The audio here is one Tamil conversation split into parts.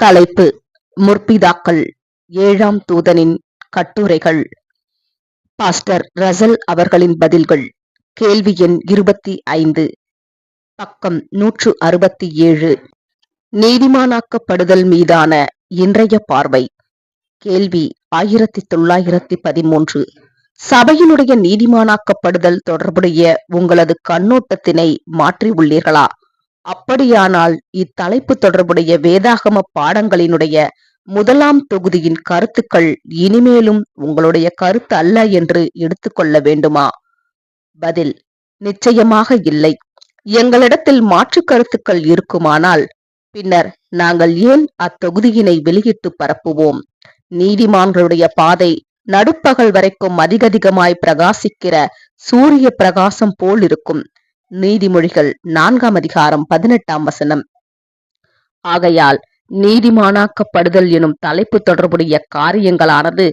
தலைப்பு முற்பிதாக்கள் ஏழாம் தூதனின் கட்டுரைகள். பாஸ்டர் ரசல் அவர்களின் பதில்கள். கேள்வி எண் இருபத்தி ஐந்து. பக்கம் நூற்று அறுபத்தி ஏழு. நீதிமானாக்கப்படுதல் மீதான இன்றைய பார்வை. கேள்வி ஆயிரத்தி தொள்ளாயிரத்தி பதிமூன்று. சபையினுடைய நீதிமானாக்கப்படுதல் தொடர்புடைய உங்களது கண்ணோட்டத்தினை மாற்றி உள்ளீர்களா? அப்படியானால் இத்தலைப்பு தொடர்புடைய வேதாகம பாடங்களினுடைய முதலாம் தொகுதியின் கருத்துக்கள் இனிமேலும் உங்களுடைய கருத்து அல்ல என்று எடுத்துக்கொள்ள வேண்டுமா? பதில் நிச்சயமாக இல்லை. எங்களிடத்தில் மாற்று கருத்துக்கள் இருக்குமானால் பின்னர் நாங்கள் ஏன் அத்தொகுதியினை வெளியிட்டு பரப்புவோம்? நீதிமான்களுடைய பாதை நடுப்பகல் வரைக்கும் அதிகதிகமாய் பிரகாசிக்கிற சூரிய பிரகாசம் போல் இருக்கும். நீதிமொழிகள் நான்காம் அதிகாரம் பதினெட்டாம் வசனம். ஆகையால் நீதிமானாக்கப்படுதல் எனும் தலைப்பு தொடர்புடைய காரியங்களானது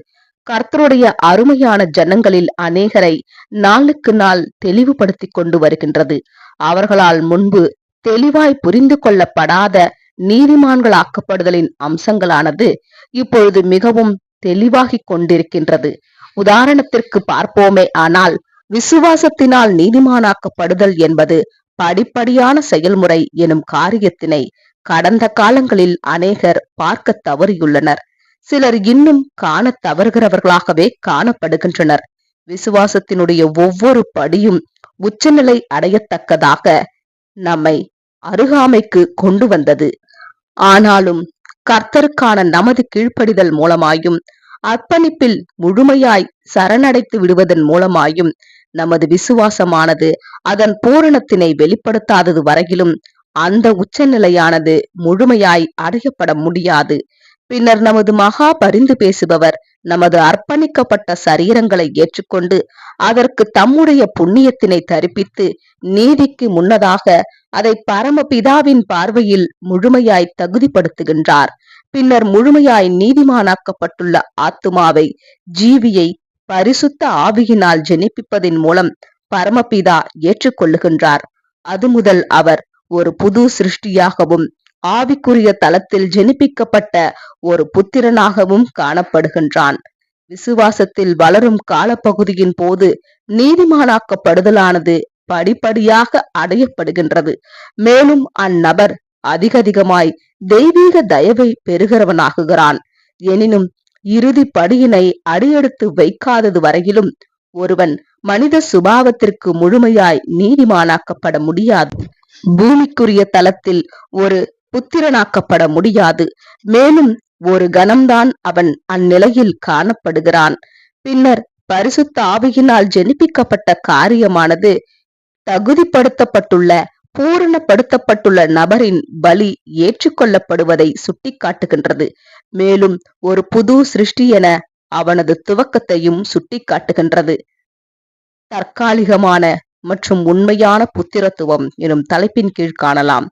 கர்த்தருடைய அருமையான ஜனங்களில் அநேகரை நாளுக்கு நாள் தெளிவுபடுத்திக் கொண்டு வருகின்றது. அவர்களால் முன்பு தெளிவாய் புரிந்து கொள்ளப்படாத நீதிமான்களாக்கப்படுதலின் அம்சங்களானது இப்பொழுது மிகவும் தெளிவாகிக் கொண்டிருக்கின்றது. உதாரணத்திற்கு பார்ப்போமே ஆனால் விசுவாசத்தினால் நீதிமானாக்கப்படுதல் என்பது படிப்படியான செயல்முறை எனும் காரியத்தினை கடந்த காலங்களில் அநேகர் பார்க்க தவறியுள்ளனர். சிலர் இன்னும் காண தவறுகிறவர்களாகவே காணப்படுகின்றனர். விசுவாசத்தினுடைய ஒவ்வொரு படியும் உச்சநிலை அடையத்தக்கதாக நம்மை அருகாமைக்கு கொண்டு வந்தது. ஆனாலும் கர்த்தருக்கான நமது கீழ்ப்படிதல் மூலமாயும் அர்ப்பணிப்பில் முழுமையாய் சரணடைத்து விடுவதன் மூலமாயும் நமது விசுவாசமானது அதன் பூரணத்தினை வெளிப்படுத்தாதது வரையிலும் அந்த உச்சநிலையானது முழுமையாய் அடையப்பட முடியாது. பின்னர் நமது மகா பரிந்து பேசுபவர் நமது அர்ப்பணிக்கப்பட்ட சரீரங்களை ஏற்றுக்கொண்டு அதற்கு தம்முடைய புண்ணியத்தினை தரிப்பித்து நீதிக்கு முன்னதாக அதை பரமபிதாவின் பார்வையில் முழுமையாய் தகுதிப்படுத்துகின்றார். பின்னர் முழுமையாய் நீதிமானாக்கப்பட்டுள்ள ஆத்துமாவை ஜீவியை பரிசுத்த ஆவியினால் ஜெனிப்பிப்பதின் மூலம் பரமபிதா ஏற்றுக்கொள்ளுகின்றார். அது முதல் அவர் ஒரு புது சிருஷ்டியாகவும் ஆவிக்குரிய தளத்தில் ஜெனிப்பிக்கப்பட்ட ஒரு புத்திரனாகவும் காணப்படுகின்றான். விசுவாசத்தில் வளரும் காலப்பகுதியின் போது நீதிமானாக்கப்படுதலானது படிப்படியாக அடையப்படுகின்றது. மேலும் அந்நபர் அதிகதிகமாய் தெய்வீக தயவை பெறுகிறவனாகுகிறான். எனினும் இறுதி படியினை அடியெடுத்து வைக்காதது வரையிலும் ஒருவன் மனித சுபாவத்திற்கு முழுமையாய் நீதிமானாக்கப்பட முடியாது. பூமிக்குரிய தளத்தில் ஒரு புத்திரனாக்கப்பட முடியாது. மேலும் ஒரு கணம்தான் அவன் அந்நிலையில் காணப்படுகிறான். பின்னர் பரிசுத்த ஆவியினால் ஜெனிப்பிக்கப்பட்ட காரியமானது தகுதிப்படுத்தப்பட்டுள்ள பூரணப்படுத்தப்பட்டுள்ள நபரின் பலி ஏற்றுக்கொள்ளப்படுவதை சுட்டிக்காட்டுகின்றது. மேலும் ஒரு புது சிருஷ்டி என அவனது துவக்கத்தையும் சுட்டிக்காட்டுகின்றது. தற்காலிகமான மற்றும் உண்மையான புத்திரத்துவம் எனும் தலைப்பின் கீழ் காணலாம்.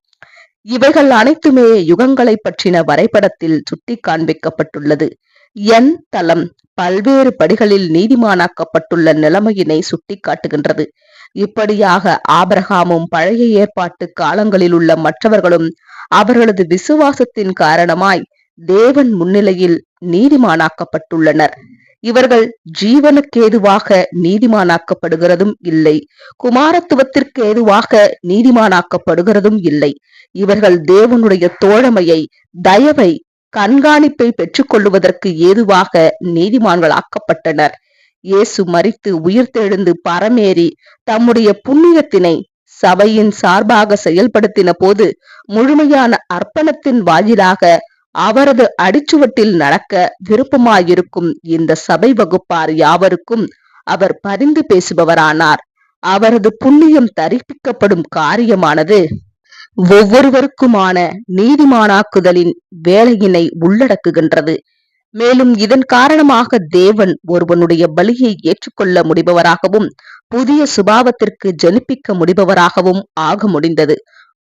இவைகள் அனைத்துமே யுகங்களை பற்றின வரைபடத்தில் சுட்டி காண்பிக்கப்பட்டுள்ளது என் தளம் பல்வேறு படிகளில் நீதிமானாக்கப்பட்டுள்ள நிலைமையினை சுட்டிக்காட்டுகின்றது. இப்படியாக ஆபரகாமும் பழைய ஏற்பாட்டு காலங்களில் உள்ள மற்றவர்களும் அவர்களது விசுவாசத்தின் காரணமாய் தேவன் முன்னிலையில் நீதிமானாக்கப்பட்டுள்ளனர். இவர்கள் ஜீவனுக்கேதுவாக நீதிமானாக்கப்படுகிறதும் இல்லை. குமாரத்துவத்திற்கு ஏதுவாக நீதிமானாக்கப்படுகிறதும் இல்லை. இவர்கள் தேவனுடைய தோழமையை தயவை கண்காணிப்பை பெற்றுக்கொள்வதற்கு ஏதுவாக நீதிமான்களாக்கப்பட்டனர். இயேசு மறித்து உயிர்த்தெழுந்து பரமேறி தம்முடைய புண்ணியத்தினை சபையின் சார்பாக செயல்படுத்தின போது முழுமையான அர்ப்பணத்தின் வாயிலாக அவரது அடிச்சுவட்டில் நடக்க விருப்பமாயிருக்கும் இந்த சபை வகுப்பார் யாவருக்கும் அவர் பரிந்து பேசுபவரானார். அவரது புண்ணியம் தரிப்பிக்கப்படும் காரியமானது ஒவ்வொருவருக்குமான நீதிமானாக்குதலின் வேலையினை உள்ளடக்குகின்றது. மேலும் இதன் காரணமாக தேவன் ஒருவனுடைய பலியை ஏற்றுக்கொள்ள முடிபவராகவும் புதிய சுபாவத்திற்கு ஜனிப்பிக்க முடிபவராகவும் ஆக முடிந்தது.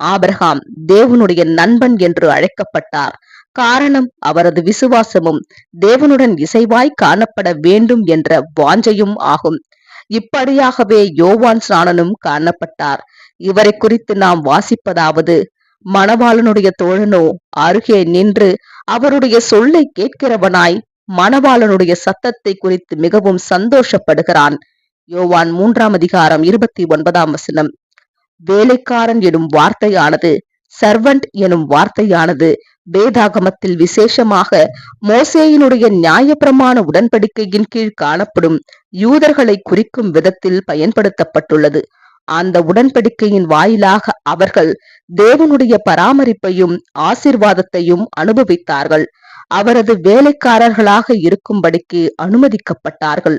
ஆபிரகாம் தேவனுடைய நண்பன் என்று அழைக்கப்பட்டார். காரணம் அவரது விசுவாசமும் தேவனுடன் இசைவாய் காணப்பட வேண்டும் என்ற வாஞ்சையும் ஆகும். இப்படியாகவே யோவான் ஸ்நானனும் காணப்பட்டார். இவரை குறித்து நாம் வாசிப்பதாவது மணவாளனுடைய தோழனோ அருகே நின்று அவருடைய சொல்லை கேட்கிறவனாய் மணவாளனுடைய சத்தத்தை குறித்து மிகவும் சந்தோஷப்படுகிறான். யோவான் மூன்றாம் அதிகாரம் இருபத்தி ஒன்பதாம் வசனம். வேலைக்காரன் எனும் வார்த்தையானது சர்வன்ட் எனும் வார்த்தையானது வேதாகமத்தில் விசேஷமாக மோசேயினுடைய நியாயப்பிரமாண உடன்படிக்கையின் கீழ் காணப்படும் யூதர்களை குறிக்கும் விதத்தில் பயன்படுத்தப்பட்டுள்ளது. அந்த உடன்படிக்கையின் வாயிலாக அவர்கள் தேவனுடைய பராமரிப்பையும் ஆசிர்வாதத்தையும் அனுபவித்தார்கள். அவரது வேலைக்காரர்களாக இருக்கும்படிக்கு அனுமதிக்கப்பட்டார்கள்.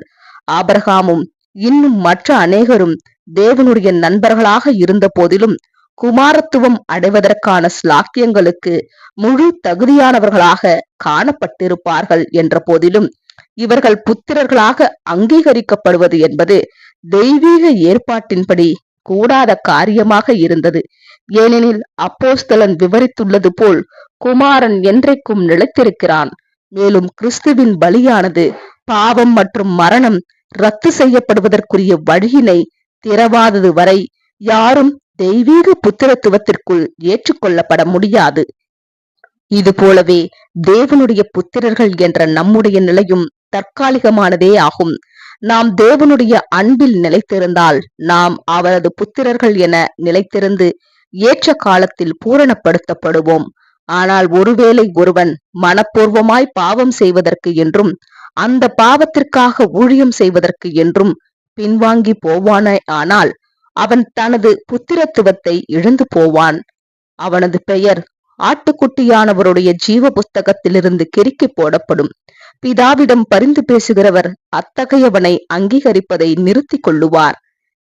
ஆபரகாமும் இன்னும் மற்ற அநேகரும் தேவனுடைய நண்பர்களாக இருந்த போதிலும் குமாரத்துவம் அடைவதற்கான ஸ்லாக்கியங்களுக்கு முழு தகுதியானவர்களாக காணப்பட்டிருப்பார்கள் என்ற போதிலும் இவர்கள் புத்திரர்களாக அங்கீகரிக்கப்படுவது என்பது தெய்வீக ஏற்பாட்டின்படி கூடாத காரியமாக இருந்தது. ஏனெனில் அப்போஸ்தலன் விவரித்துள்ளது போல் குமாரன் என்றைக்கும் நிலைத்திருக்கிறான். மேலும் கிறிஸ்துவின் பலியானது பாவம் மற்றும் மரணம் ரத்து செய்யப்படுவதற்குரிய வழியினை திறவாதது வரை யாரும் தெய்வீக புத்திரத்துவத்திற்குள் ஏற்றுக்கொள்ளப்பட முடியாது. இது போலவே தேவனுடைய புத்திரர்கள் என்ற நம்முடைய நிலையும் தற்காலிகமானதே ஆகும். நாம் தேவனுடைய அன்பில் நிலைத்திருந்தால் நாம் அவரது புத்திரர்கள் என நிலைத்திருந்து ஏற்ற காலத்தில் பூரணப்படுத்தப்படுவோம். ஆனால் ஒருவேளை ஒருவன் மனப்பூர்வமாய் பாவம் செய்வதற்கு என்றும் அந்த பாவத்திற்காக ஊழியம் செய்வதற்கு என்றும் பின்வாங்கி போவானே ஆனால் அவன் தனது புத்திரத்துவத்தை இழந்து போவான். அவனது பெயர் ஆட்டுக்குட்டியானவருடைய ஜீவ புஸ்தகத்திலிருந்து கிறுக்கி போடப்படும். பிதாவிடம் பரிந்து பேசுகிறவர் அத்தகையவனை அங்கீகரிப்பதை நிறுத்திக் கொள்ளுவார்.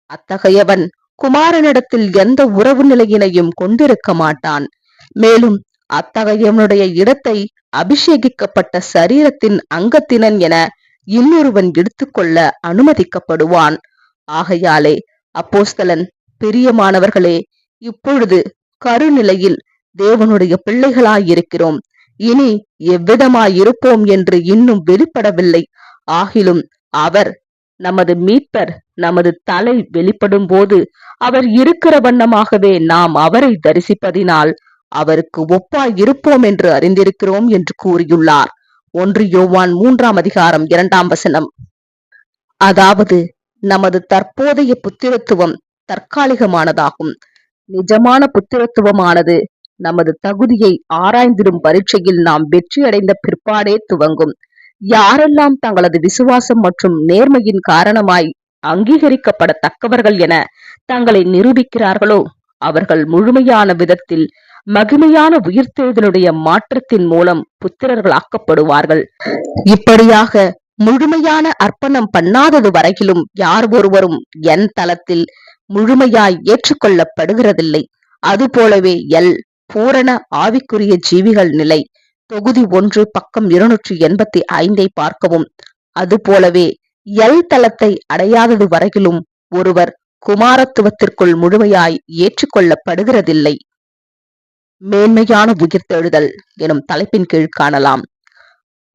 அத்தகையவன் குமாரனிடத்தில் எந்த உறவு நிலையினையும் கொண்டிருக்க மாட்டான். மேலும் அத்தகையவனுடைய இடத்தை அபிஷேகிக்கப்பட்ட சரீரத்தின் அங்கத்தினன் என இன்னொருவன் எடுத்துக்கொள்ள அனுமதிக்கப்படுவான். ஆகையாலே அப்போஸ்தலன் பிரியமானவர்களே இப்பொழுது கருநிலையில் தேவனுடைய பிள்ளைகளாயிருக்கிறோம். இனி எவ்விதமாயிருப்போம் என்று இன்னும் வெளிப்படவில்லை. ஆகிலும் அவர் நமது மீட்பர் நமது தலை வெளிப்படும் போது அவர் இருக்கிற வண்ணமாகவே நாம் அவரை தரிசிப்பதினால் அவருக்கு ஒப்பாய் இருப்போம் என்று அறிந்திருக்கிறோம் என்று கூறியுள்ளார். ஒன்று யோவான் மூன்றாம் அதிகாரம் இரண்டாம் வசனம். அதாவது நமது தற்போதைய புத்திரத்துவம் தற்காலிகமானதாகும். நிஜமான புத்திரத்துவமானது நமது தகுதியை ஆராய்ந்திடும் பரீட்சையில் நாம் வெற்றி அடைந்த பிற்பாடே துவங்கும். யாரெல்லாம் தங்களது விசுவாசம் மற்றும் நேர்மையின் காரணமாய் அங்கீகரிக்கப்படத்தக்கவர்கள் என தங்களை நிரூபிக்கிறார்களோ அவர்கள் முழுமையான விதத்தில் மகிமையான உயிர்த்தெழுதலுடைய மாற்றத்தின் மூலம் புத்திரர்களாக்கப்படுவார்கள். இப்படியாக முழுமையான அர்ப்பணம் பண்ணாதது வரையிலும் யார் ஒருவரும் என் தளத்தில் முழுமையாய் ஏற்றுக்கொள்ளப்படுகிறதில்லை. அதுபோலவே எல். பூரண ஆவிக்குரிய ஜீவிகள் நிலை. தொகுதி ஒன்று பக்கம் இருநூற்றி எண்பத்தி ஐந்தை பார்க்கவும். அதுபோலவே எல் தளத்தை அடையாதது வரையிலும் ஒருவர் குமாரத்துவத்திற்குள் முழுமையாய் ஏற்றுக்கொள்ளப்படுகிறதில்லை. மேன்மையான உயிர்த்தெழுதல் எனும் தலைப்பின் கீழ் காணலாம்.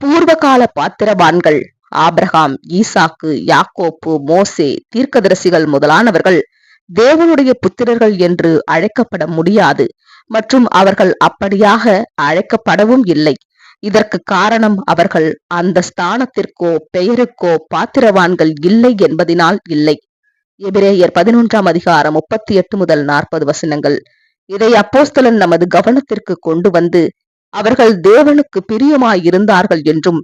பூர்வகால பாத்திரவான்கள் ஆப்ரஹாம் ஈசாக்கு யாக்கோப்பு மோசே தீர்க்கதரிசிகள் முதலானவர்கள் தேவனுடைய புத்திரர்கள் என்று அழைக்கப்பட முடியாது மற்றும் அவர்கள் அப்படியாக அழைக்கப்படவும் இல்லை. இதற்கு காரணம் அவர்கள் அந்த ஸ்தானத்திற்கோ பெயருக்கோ பாத்திரவான்கள் இல்லை என்பதினால் இல்லை. எபிரேயர் பதினொன்றாம் அதிகாரம் முப்பத்தி எட்டு முதல் நாற்பது வசனங்கள். இதை அப்போஸ்தலன் நமது கவனத்திற்கு கொண்டு வந்து அவர்கள் தேவனுக்கு பிரியமாயிருந்தார்கள் என்றும்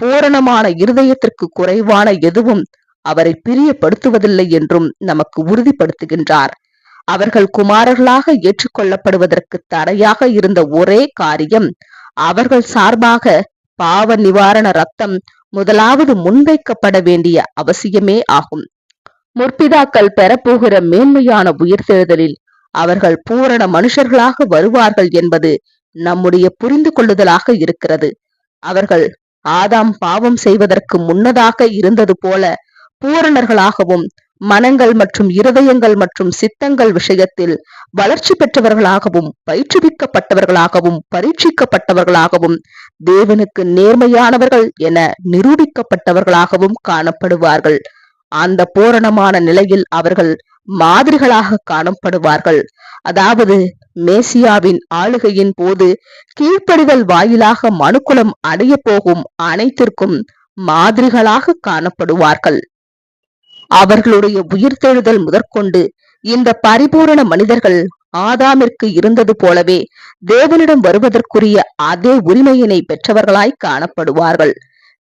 பூரணமான இருதயத்திற்கு குறைவான எதுவும் அவரை பிரியப்படுத்துவதில்லை என்றும் நமக்கு உறுதிப்படுத்துகின்றார். அவர்கள் குமாரர்களாக ஏற்றுக்கொள்ளப்படுவதற்கு தடையாக இருந்த ஒரே காரியம் அவர்கள் சார்பாக பாவ நிவாரண ரத்தம் முதலாவது முன்வைக்கப்பட வேண்டிய அவசியமே ஆகும். முற்பிதாக்கள் பெறப்போகிற மேன்மையான உயிர்த்தெழுதலில் அவர்கள் பூரண மனுஷர்களாக வருவார்கள் என்பது நம்முடைய புரிந்து கொள்ளுதலாக இருக்கிறது. அவர்கள் ஆதாம் பாவம் செய்வதற்கு முன்னதாக இருந்தது போல பூரணர்களாகவும் மனங்கள் மற்றும் இருதயங்கள் மற்றும் சித்தங்கள் விஷயத்தில் வளர்ச்சி பெற்றவர்களாகவும் பயிற்றுவிக்கப்பட்டவர்களாகவும் பரீட்சிக்கப்பட்டவர்களாகவும் தேவனுக்கு நேர்மையானவர்கள் என நிரூபிக்கப்பட்டவர்களாகவும் காணப்படுவார்கள். அந்த பூரணமான நிலையில் அவர்கள் மாதிரிகளாக காணப்படுவார்கள். அதாவது மேசியாவின் ஆளுகையின் போது கீழ்ப்படிதல் வாயிலாக மனுக்குலம் அடைய போகும் அனைத்திற்கும் மாதிரிகளாக காணப்படுவார்கள். அவர்களுடைய உயிர்த்தெழுதல் முதற்கொண்டு இந்த பரிபூரண மனிதர்கள் ஆதாமிற்கு இருந்தது போலவே தேவனிடம் வருவதற்குரிய அதே உரிமையினை பெற்றவர்களாய் காணப்படுவார்கள்.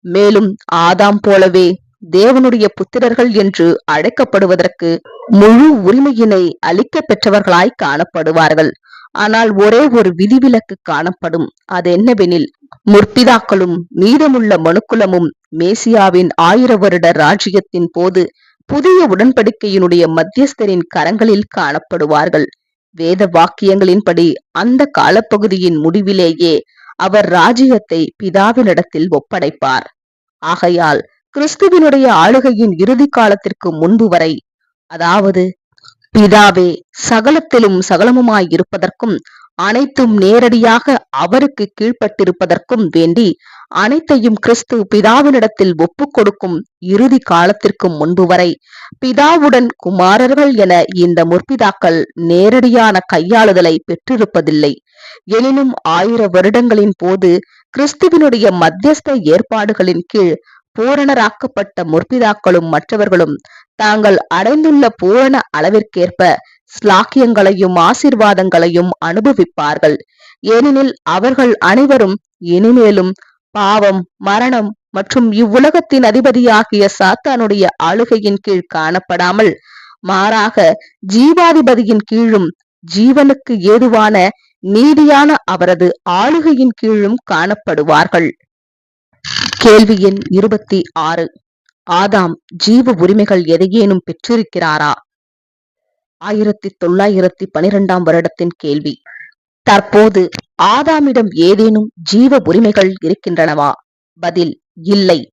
மேலும் ஆதாம் போலவே தேவனுடைய புத்திரர்கள் என்று அழைக்கப்படுவதற்கு முழு உரிமையினை அளிக்க பெற்றவர்களாய் காணப்படுவார்கள். ஆனால் ஒரே ஒரு விதிவிலக்கு காணப்படும். அது என்னவெனில் முற்பிதாக்களும் மீதமுள்ள மனுக்குலமும் மேசியாவின் ஆயிர வருட ராஜ்யத்தின் போது புதிய உடன்படிக்கையினுடைய மத்தியஸ்தரின் கரங்களில் காணப்படுவார்கள். வேத வாக்கியங்களின்படி அந்த காலப்பகுதியின் முடிவிலேயே அவர் ராஜ்யத்தை பிதாவினிடத்தில் ஒப்படைப்பார். ஆகையால் கிறிஸ்துவினுடைய ஆளுகையின் இறுதி காலத்திற்கு முன்பு வரை அதாவது பிதாவே சகலத்திலும் சகலமுமாய் இருப்பதற்கும் அனைத்தும் நேரடியாக அவருக்கு கீழ்ப்பட்டிருப்பதற்கும் வேண்டி அனைத்தையும் கிறிஸ்து பிதாவினிடத்தில் ஒப்பு கொடுக்கும் இறுதி காலத்திற்கு முன்பு வரை பிதாவுடன் குமாரர்கள் என இந்த முற்பிதாக்கள் நேரடியான கையாளுதலை பெற்றிருப்பதில்லை. எனினும் ஆயிர வருடங்களின் போது கிறிஸ்துவினுடைய மத்தியஸ்த ஏற்பாடுகளின் கீழ் பூரணராக்கப்பட்ட முற்பிதாக்களும் மற்றவர்களும் தாங்கள் அடைந்துள்ள பூரண அளவிற்கேற்ப ஸ்லாக்கியங்களையும் ஆசிர்வாதங்களையும் அனுபவிப்பார்கள். ஏனெனில் அவர்கள் அனைவரும் இனிமேலும் பாவம் மரணம் மற்றும் இவ்வுலகத்தின் அதிபதியாகிய சாத்தானுடைய ஆளுகையின் கீழ் காணப்படாமல் மாறாக ஜீவாதிபதியின் கீழும் ஜீவனுக்கு ஏதுவான நீதியான அவரது ஆளுகையின் கீழும் காணப்படுவார்கள். கேள்வி எண் இருபத்தி ஆறு. ஆதாம் ஜீவ உரிமைகள் எதையேனும் பெற்றிருக்கிறாரா? ஆயிரத்தி தொள்ளாயிரத்தி பனிரெண்டாம் வருடத்தின் கேள்வி. தற்போது ஆதாமிடம் ஏதேனும் ஜீவ உரிமைகள் இருக்கின்றனவா? பதில் இல்லை.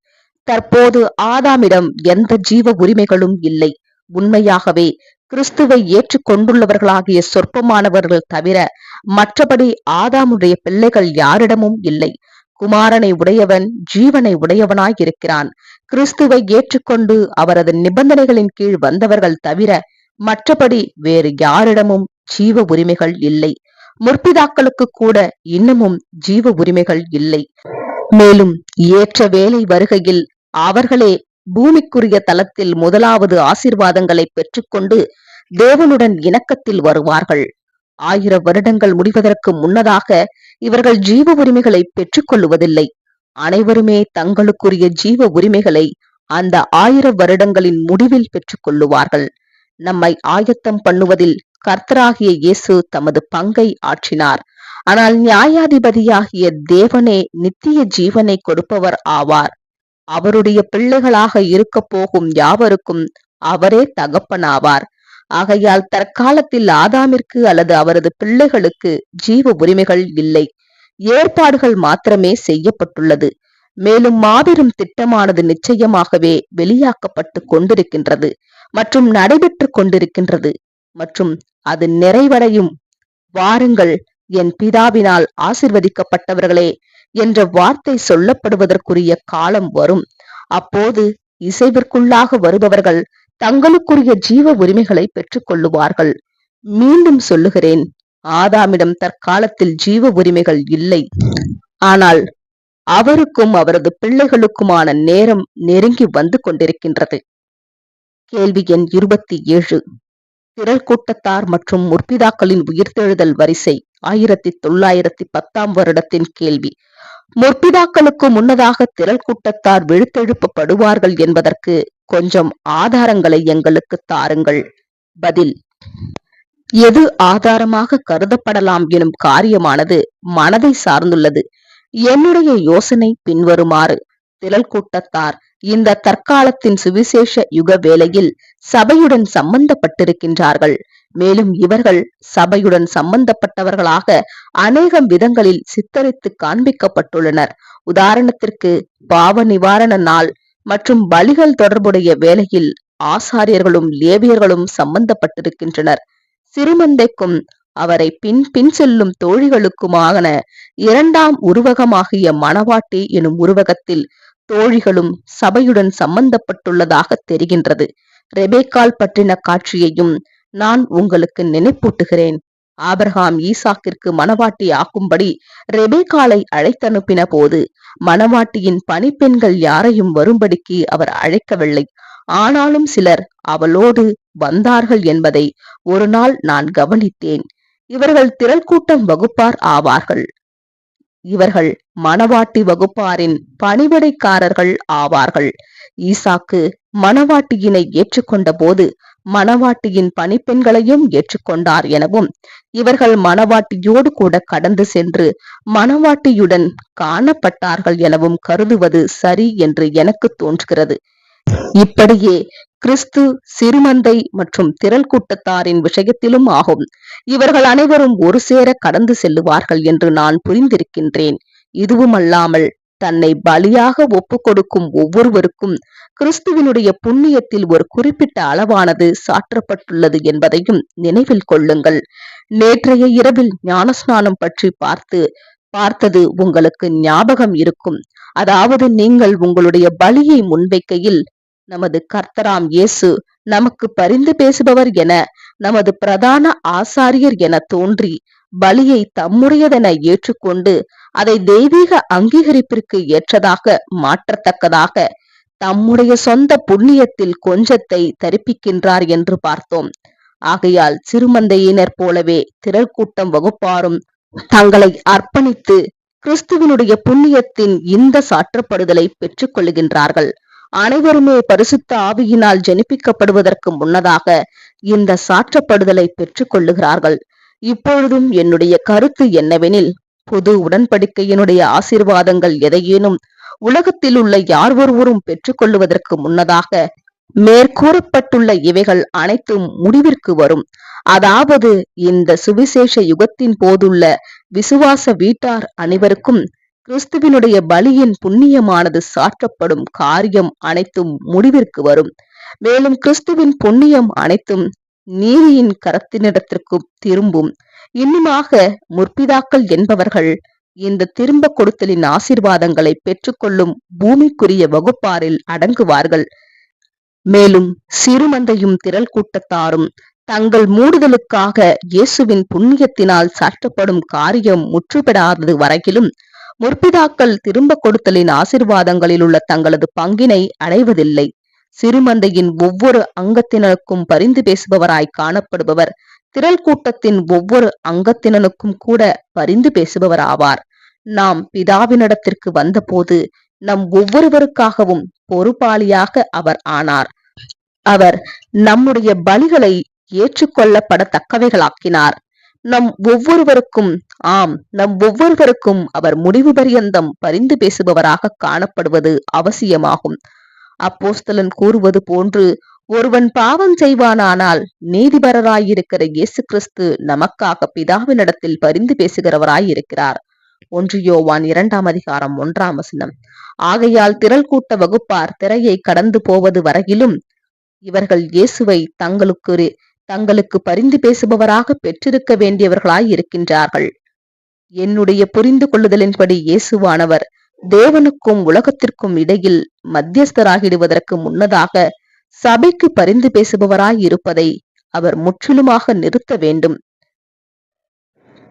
தற்போது ஆதாமிடம் எந்த ஜீவ உரிமைகளும் இல்லை. உண்மையாகவே கிறிஸ்துவை ஏற்றுக்கொண்டுள்ளவர்களாகிய சொற்பமானவர்கள் தவிர மற்றபடி ஆதாமுடைய பிள்ளைகள் யாரிடமும் இல்லை. குமாரனை உடையவன் ஜீவனை உடையவனாய் இருக்கிறான் கிறிஸ்துவை ஏற்றுக்கொண்டு அவரது நிபந்தனைகளின் கீழ் வந்தவர்கள் தவிர மற்றபடி வேறு யாரிடமும் ஜீவ உரிமைகள் இல்லை. முற்பிதாக்களுக்கு கூட இன்னமும் ஜீவ உரிமைகள் இல்லை. மேலும் ஏற்ற வேலை வருகையில் அவர்களே பூமிக்குரிய தலத்தில் முதலாவது ஆசிர்வாதங்களை பெற்றுக்கொண்டு தேவனுடன் இணக்கத்தில் வருவார்கள். ஆயிரம் வருடங்கள் முடிவதற்கு முன்னதாக இவர்கள் ஜீவ உரிமைகளை பெற்றுக் கொள்ளுவதில்லை அனைவருமே தங்களுக்குரிய ஜீவ உரிமைகளை அந்த ஆயிர வருடங்களின் முடிவில் பெற்றுக் கொள்ளுவார்கள் நம்மை ஆயத்தம் பண்ணுவதில் கர்த்தராகிய இயேசு தமது பங்கை ஆற்றினார். ஆனால் நியாயாதிபதியாகிய தேவனே நித்திய ஜீவனை கொடுப்பவர் ஆவார். அவருடைய பிள்ளைகளாக இருக்க போகும் யாவருக்கும் அவரே தகப்பனாவார். ஆகையால் தற்காலத்தில் ஆதாமிற்கு அல்லது அவரது பிள்ளைகளுக்கு ஜீவ உரிமைகள் இல்லை. ஏற்பாடுகள் மாத்திரமே செய்யப்பட்டுள்ளது. மேலும் மாபெரும் திட்டமானது நிச்சயமாகவே வெளியாக்கப்பட்டு கொண்டிருக்கின்றது மற்றும் நடைபெற்று கொண்டிருக்கின்றது மற்றும் அது நிறைவடையும். வாருங்கள் என் பிதாவினால் ஆசிர்வதிக்கப்பட்டவர்களே என்ற வார்த்தை சொல்லப்படுவதற்குரிய காலம் வரும். அப்போது இசைவிற்குள்ளாக வருபவர்கள் தங்களுக்குரிய ஜீவ உரிமைகளை பெற்றுக் கொள்ளுவார்கள். மீண்டும் சொல்லுகிறேன் ஆதாமிடம் தற்காலத்தில் ஜீவ உரிமைகள் இல்லை. ஆனால் அவருக்கும் அவரது பிள்ளைகளுக்குமான நேரம் நெருங்கி வந்து கொண்டிருக்கின்றது. கேள்வி எண் இருபத்தி ஏழு. திரள் கூட்டத்தார் மற்றும் முற்பிதாக்களின் உயிர்த்தெழுதல் வரிசை ஆயிரத்தி தொள்ளாயிரத்தி பத்தாம் வருடத்தின் கேள்வி. முற்பிதாக்களுக்கு முன்னதாக திரள் கூட்டத்தார் விழுத்தெழுப்பப்படுவார்கள் என்பதற்கு கொஞ்சம் ஆதாரங்களை எங்களுக்கு தாருங்கள். பதில் எது ஆதாரமாக கருதப்படலாம் எனும் காரியமானது மனதை சார்ந்துள்ளது. என்னுடைய யோசனை பின்வருமாறு திரள் கூட்டத்தார் இந்த தற்காலத்தின் சுவிசேஷ யுக வேளையில் சபையுடன் சம்பந்தப்பட்டிருக்கின்றார்கள். மேலும் இவர்கள் சபையுடன் சம்பந்தப்பட்டவர்களாக அநேகம் விதங்களில் சித்தரித்து காண்பிக்கப்பட்டுள்ளனர். உதாரணத்திற்கு பாவ நிவாரண நாள் மற்றும் பலிகள் தொடர்புடைய வேலையில் ஆசாரியர்களும் லேவியர்களும் சம்பந்தப்பட்டிருக்கின்றனர். சிறுமந்தைக்கும் அவரை பின் பின் செல்லும் தோழிகளுக்குமான இரண்டாம் உருவகமாகிய மணவாட்டி எனும் உருவகத்தில் தோழிகளும் சபையுடன் சம்பந்தப்பட்டுள்ளதாக தெரிகின்றது. ரெபேக்கால் பற்றின காட்சியையும் நான் உங்களுக்கு நினைப்பூட்டுகிறேன். ஆபர்ஹாம் ஈசாக்கிற்கு மணவாட்டி ஆக்கும்படி ரெபேகாலை அழைத்தனுப்பின போது மணவாட்டியின் பணிப்பெண்கள் யாரையும் வரும்படிக்கு அவர் அழைக்கவில்லை. ஆனாலும் சிலர் அவளோடு வந்தார்கள் என்பதை ஒரு நாள் நான் கவனித்தேன். இவர்கள் திரள் கூட்டம் வகுப்பார் ஆவார்கள். இவர்கள் மணவாட்டி வகுப்பாரின் பணிவிடைக்காரர்கள் ஆவார்கள். ஈசாக்கு மணவாட்டியினை ஏற்றுக்கொண்ட போது மணவாட்டியின் பணிப்பெண்களையும் ஏற்றுக்கொண்டார் எனவும் இவர்கள் மணவாட்டியோடு கூட கடந்து சென்று மணவாட்டியுடன் காணப்பட்டார்கள் எனவும் கருதுவது சரி என்று எனக்கு தோன்றுகிறது. இப்படியே கிறிஸ்து சிறுமந்தை மற்றும் திரள் கூட்டத்தாரின் விஷயத்திலும் ஆகும். இவர்கள் அனைவரும் ஒரு சேர கடந்து செல்லுவார்கள் என்று நான் புரிந்திருக்கின்றேன். இதுவுமல்லாமல் தன்னை பலியாக ஒப்பு கொடுக்கும் ஒவ்வொருவருக்கும் கிறிஸ்துவினுடைய புண்ணியத்தில் ஒரு குறிப்பிட்ட அளவானது சாற்றப்பட்டுள்ளது என்பதையும் நினைவில் கொள்ளுங்கள். நேற்றைய இரவில் ஞானஸ்நானம் பற்றி பார்த்து பார்த்தது உங்களுக்கு ஞாபகம் இருக்கும். அதாவது நீங்கள் உங்களுடைய பலியை முன்வைக்கையில் நமது கர்த்தராம் இயேசு நமக்கு பரிந்து பேசுபவர் என நமது பிரதான ஆசாரியர் என தோன்றி பலியை தம்முடையதென ஏற்றுக்கொண்டு அதை தெய்வீக அங்கீகரிப்பிற்கு ஏற்றதாக மாற்றத்தக்கதாக தம்முடைய சொந்த புண்ணியத்தில் கொஞ்சத்தை தரிப்பிக்கின்றார் என்று பார்த்தோம். ஆகையால் சிறுமந்தையினர் போலவே திரள் கூட்டம் வகுப்பாரும் தங்களை அர்ப்பணித்து கிறிஸ்துவனுடைய புண்ணியத்தின் இந்த சாற்றப்படுதலை பெற்றுக் கொள்கின்றார்கள். அனைவருமே பரிசுத்த ஆவியினால் ஜெனிப்பிக்கப்படுவதற்கு முன்னதாக இந்த சாற்றப்படுதலை பெற்றுக் கொள்ளுகிறார்கள். இப்பொழுதும் என்னுடைய கருத்து என்னவெனில் பொது உடன்படிக்கையினுடைய ஆசீர்வாதங்கள் எதையேனும் உலகத்தில் உள்ள யார் ஒருவரும் பெற்றுக்கொள்வதற்கு முன்னதாக மேற்கூறப்பட்டுள்ள இவைகள் அனைத்தும் முடிவிற்கு வரும். அதாவது இந்த சுவிசேஷ யுகத்தின் போதுள்ள விசுவாச வீட்டார் அனைவருக்கும் கிறிஸ்துவினுடைய பலியின் புண்ணியமானது சாற்றப்படும் காரியம் அனைத்தும் முடிவிற்கு வரும். மேலும் கிறிஸ்துவின் புண்ணியம் அனைத்தும் நீதியின் கரத்தினிடத்திற்கும் திரும்பும். இன்னுமாக முற்பிதாக்கள் என்பவர்கள் இந்த திரும்ப கொடுத்தலின் ஆசீர்வாதங்களை பெற்றுக்கொள்ளும் பூமிக்குரிய வகுப்பாரில் அடங்குவார்கள். மேலும் சிறுமந்தையும் திரள் கூட்டத்தாரும் தங்கள் மூடுதலுக்காக இயேசுவின் புண்ணியத்தினால் சாற்றப்படும் காரியம் முற்றுபெடாதது வரையிலும் முற்பிதாக்கள் திரும்ப கொடுத்தலின் ஆசிர்வாதங்களில் உள்ள தங்களது பங்கினை அடைவதில்லை. சிறுமந்தையின் ஒவ்வொரு அங்கத்தினருக்கும் பரிந்து பேசுபவராய் காணப்படுபவர். திரள் கூட்டத்தின் ஒவ்வொரு அங்கத்தினனுக்கும் கூட பரிந்து பேசுபவர் ஆவார் நாம் பிதாவினிடத்திற்கு வந்தபோது நம் ஒவ்வொருவருக்காகவும் பொறுப்பாளியாக அவர் ஆனார். அவர் நம்முடைய பலிகளை ஏற்றுக்கொள்ளப்படத்தக்கவைகளாக்கினார். நம் ஒவ்வொருவருக்கும் ஆம் நம் ஒவ்வொருவருக்கும் அவர் முடிவு பரியந்தம் பரிந்து பேசுபவராக காணப்படுவது அவசியமாகும். அப்போஸ்தலன் கூறுவது போன்று ஒருவன் பாவம் செய்வானானால் நீதிபரராயிருக்கிற இயேசு கிறிஸ்து நமக்காக பிதாவினிடத்தில் பரிந்து பேசுகிறவராயிருக்கிறார். ஒன்று யோவான் இரண்டாம் அதிகாரம் ஒன்றாம் வசனம். ஆகையால் திரள் கூட்ட வகுப்பார் திரையை கடந்து போவது வரையிலும் இவர்கள் இயேசுவை தங்களுக்கு தங்களுக்கு பரிந்து பேசுபவராக பெற்றிருக்க வேண்டியவர்களாய் இருக்கின்றார்கள் என்னுடைய புரிந்து கொள்ளுதலின்படி இயேசுவானவர் தேவனுக்கும் உலகத்திற்கும் இடையில் மத்தியஸ்தராகிடுவதற்கு முன்னதாக சபைக்கு பரிந்து பேசுபவராய் இருப்பதை அவர் முற்றிலுமாக நிறுத்த வேண்டும்.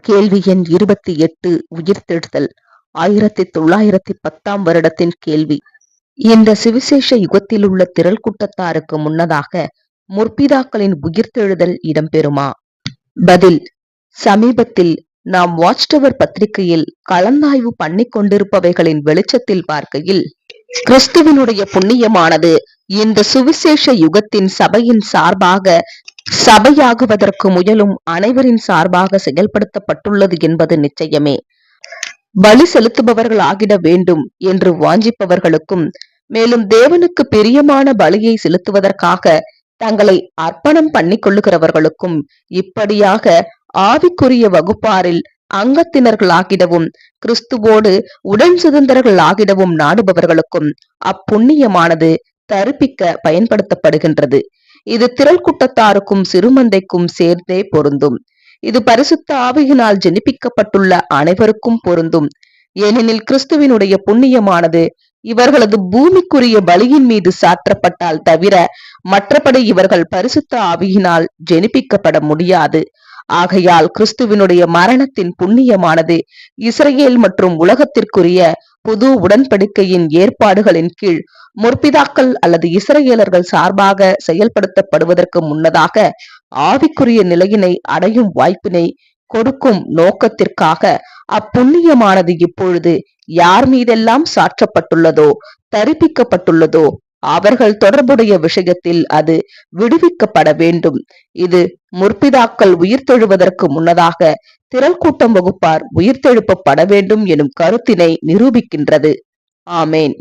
கேள்வி எண் இருபத்தி எட்டு உயிர்த்தெழுதல் ஆயிரத்தி தொள்ளாயிரத்தி பத்தாம் வருடத்தின் கேள்வி. இந்த சுவிசேஷ யுகத்தில் உள்ள திரள் கூட்டத்தாருக்கு முன்னதாக முற்பிதாக்களின் உயிர்த்தெழுதல் இடம்பெறுமா? பதில் சமீபத்தில் நாம் வாட்ச் டவர் பத்திரிகையில் கலந்தாய்வு பண்ணி கொண்டிருப்பவைகளின் வெளிச்சத்தில் பார்க்கையில் கிறிஸ்துவனுடைய புண்ணியமானது இந்த சுவிசேஷ யுகத்தின் சபையின் சார்பாக சபையாகுவதற்கு முயலும் அனைவரின் சார்பாக செயல்படுத்தப்பட்டுள்ளது என்பது நிச்சயமே. பலி செலுத்துபவர்கள் ஆகிட வேண்டும் என்று வாஞ்சிப்பவர்களுக்கும் மேலும் தேவனுக்கு பிரியமான பலியை செலுத்துவதற்காக தங்களை அர்ப்பணம் பண்ணிக் கொள்ளுகிறவர்களுக்கும் இப்படியாக ஆவிக்குரிய வகுப்பாரில் அங்கத்தினர்களாகிடவும் கிறிஸ்துவோடு உடன் சுதந்திரர்களாகிடவும் நாடுபவர்களுக்கும் அப்புண்ணியமானது தருப்பிக்க பயன்படுத்தப்படுகின்றது. இது திரள் கூட்டத்தாருக்கும் சிறுமந்தைக்கும் சேர்ந்தே பொருந்தும். இது பரிசுத்த ஆவியினால் ஜெனிப்பிக்கப்பட்டுள்ள அனைவருக்கும் பொருந்தும். ஏனெனில் கிறிஸ்துவினுடைய புண்ணியமானது இவர்களது பூமிக்குரிய பலியின் மீது சாற்றப்பட்டால் தவிர மற்றபடி இவர்கள் பரிசுத்த ஆவியினால் ஜெனிப்பிக்கப்பட முடியாது. ஆகையால் கிறிஸ்துவினுடைய மரணத்தின் புண்ணியமானது இஸ்ரேல் மற்றும் உலகத்திற்குரிய புது உடன்படிக்கையின் ஏற்பாடுகளின் கீழ் முற்பிதாக்கள் அல்லது இஸ்ரேலர்கள் சார்பாக செயல்படுத்தப்படுவதற்கு முன்னதாக ஆவிக்குரிய நிலையினை அடையும் வாய்ப்பினை கொடுக்கும் நோக்கத்திற்காக அப்புண்ணியமானது இப்பொழுது யார் மீதெல்லாம் சாற்றப்பட்டுள்ளதோ தரிப்பிக்கப்பட்டுள்ளதோ அவர்கள் தொடர்புடைய விஷயத்தில் அது விடுவிக்கப்பட வேண்டும். இது முற்பிதாக்கள் உயிர்த்தெழுவதற்கு முன்னதாக திரள் கூட்டம் வகுப்பார் உயிர்த்தெழுப்பப்பட வேண்டும் எனும் கருத்தினை நிரூபிக்கின்றது. ஆமேன்.